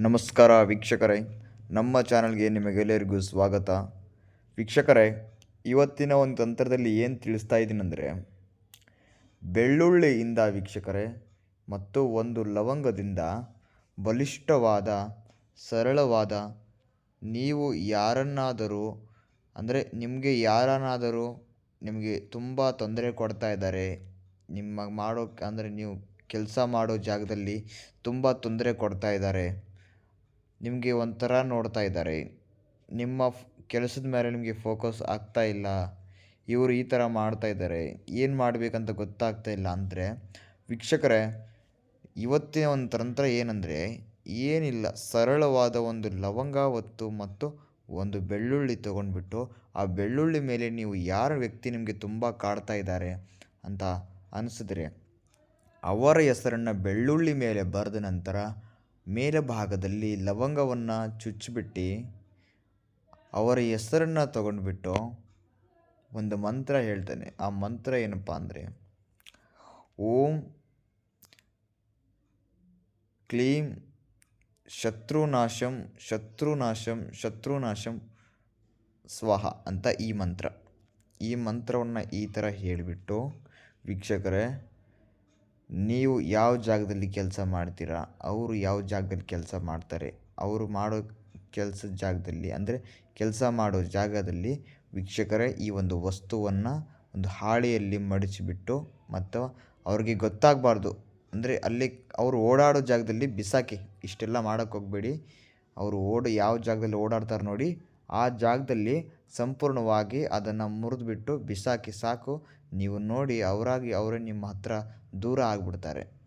ನಮಸ್ಕಾರ ವೀಕ್ಷಕರೇ, ನಮ್ಮ ಚಾನಲ್ಗೆ ನಿಮಗೆಲ್ಲರಿಗೂ ಸ್ವಾಗತ. ವೀಕ್ಷಕರೇ, ಇವತ್ತಿನ ಒಂದು ತಂತ್ರದಲ್ಲಿ ಏನು ತಿಳಿಸ್ತಾ ಇದ್ದೀನಂದರೆ ಬೆಳ್ಳುಳ್ಳಿಯಿಂದ ವೀಕ್ಷಕರೇ, ಮತ್ತು ಒಂದು ಲವಂಗದಿಂದ ಬಲಿಷ್ಠವಾದ, ಸರಳವಾದ, ನೀವು ಯಾರನ್ನಾದರೂ, ಅಂದರೆ ನಿಮಗೆ ಯಾರನ್ನಾದರೂ ನಿಮಗೆ ತುಂಬ ತೊಂದರೆ ಕೊಡ್ತಾ ಇದ್ದಾರೆ, ನಿಮ್ಮ ಮಾಡೋ, ಅಂದರೆ ನೀವು ಕೆಲಸ ಮಾಡೋ ಜಾಗದಲ್ಲಿ ತುಂಬ ತೊಂದರೆ ಕೊಡ್ತಾ ಇದ್ದಾರೆ. ನಿಮಗೆ ಒಂಥರ ನೋಡ್ತಾ ಇದ್ದಾರೆ. ನಿಮ್ಮ ಕೆಲಸದ ಮೇಲೆ ನಿಮಗೆ ಫೋಕಸ್ ಆಗ್ತಾ ಇಲ್ಲ. ಇವರು ಈ ಥರ ಮಾಡ್ತಾ ಇದ್ದಾರೆ. ಏನು ಮಾಡಬೇಕಂತ ಗೊತ್ತಾಗ್ತಾ ಇಲ್ಲ ಅಂದರೆ, ವೀಕ್ಷಕರೇ, ಇವತ್ತಿನ ಒಂದು ತಂತ್ರ ಏನಂದರೆ, ಏನಿಲ್ಲ, ಸರಳವಾದ ಒಂದು ಲವಂಗ ಹೊತ್ತು ಮತ್ತು ಒಂದು ಬೆಳ್ಳುಳ್ಳಿ ತೊಗೊಂಡ್ಬಿಟ್ಟು, ಆ ಬೆಳ್ಳುಳ್ಳಿ ಮೇಲೆ ನೀವು ಯಾರ ವ್ಯಕ್ತಿ ನಿಮಗೆ ತುಂಬ ಕಾಡ್ತಾ ಇದ್ದಾರೆ ಅಂತ ಅನಿಸಿದ್ರೆ, ಅವರ ಹೆಸರನ್ನು ಬೆಳ್ಳುಳ್ಳಿ ಮೇಲೆ ಬರೆದ ನಂತರ ಮೇಲೆ ಭಾಗದಲ್ಲಿ ಲವಂಗವನ್ನು ಚುಚ್ಚಿಬಿಟ್ಟು ಅವರ ಹೆಸರನ್ನು ತಗೊಂಡ್ಬಿಟ್ಟು ಒಂದು ಮಂತ್ರ ಹೇಳ್ತಾನೆ. ಆ ಮಂತ್ರ ಏನಪ್ಪ ಅಂದರೆ, ಓಂ ಕ್ಲೀಂ ಶತ್ರುನಾಶಂ ಶತ್ರುನಾಶಂ ಶತ್ರುನಾಶಂ ಸ್ವಹ ಅಂತ ಈ ಮಂತ್ರ. ಈ ಮಂತ್ರವನ್ನು ಈ ಥರ ಹೇಳಿಬಿಟ್ಟು ವೀಕ್ಷಕರೇ ನೀವು ಯಾವ ಜಾಗದಲ್ಲಿ ಕೆಲಸ ಮಾಡ್ತೀರಾ? ಅವರು ಯಾವ ಜಾಗದಲ್ಲಿ ಕೆಲಸ ಮಾಡ್ತಾರೆ? ಅವರು ಮಾಡೋ ಕೆಲಸದ ಜಾಗದಲ್ಲಿ ಅಂದರೆ ಕೆಲಸ ಮಾಡೋ ಜಾಗದಲ್ಲಿ ವೀಕ್ಷಕರೇ ಈ ಒಂದು ವಸ್ತುವನ್ನು ಒಂದು ಹಾಳೆಯಲ್ಲಿ ಮಡಚಿಬಿಟ್ಟು ಮತ್ತು ಅವ್ರಿಗೆ ಗೊತ್ತಾಗಬಾರ್ದು. ಅಂದರೆ ಅಲ್ಲಿ ಅವರು ಓಡಾಡೋ ಜಾಗದಲ್ಲಿ ಬಿಸಾಕಿ, ಇಷ್ಟೆಲ್ಲ ಮಾಡೋಕ್ಕೆ ಹೋಗಬೇಡಿ. ಅವರು ಓಡಿ ಯಾವ ಜಾಗದಲ್ಲಿ ಓಡಾಡ್ತಾರೆ ನೋಡಿ. ಆ ಜಾಗದಲ್ಲಿ ಸಂಪೂರ್ಣವಾಗಿ ಅದನ್ನು ಮುರಿದ್ಬಿಟ್ಟು ಬಿಸಾಕಿ ಸಾಕು. ನೀವು ನೋಡಿ, ಅವರಾಗಿ ಅವರೇ ನಿಮ್ಮ ಹತ್ತಿರ ದೂರ ಆಗಿಬಿಡ್ತಾರೆ.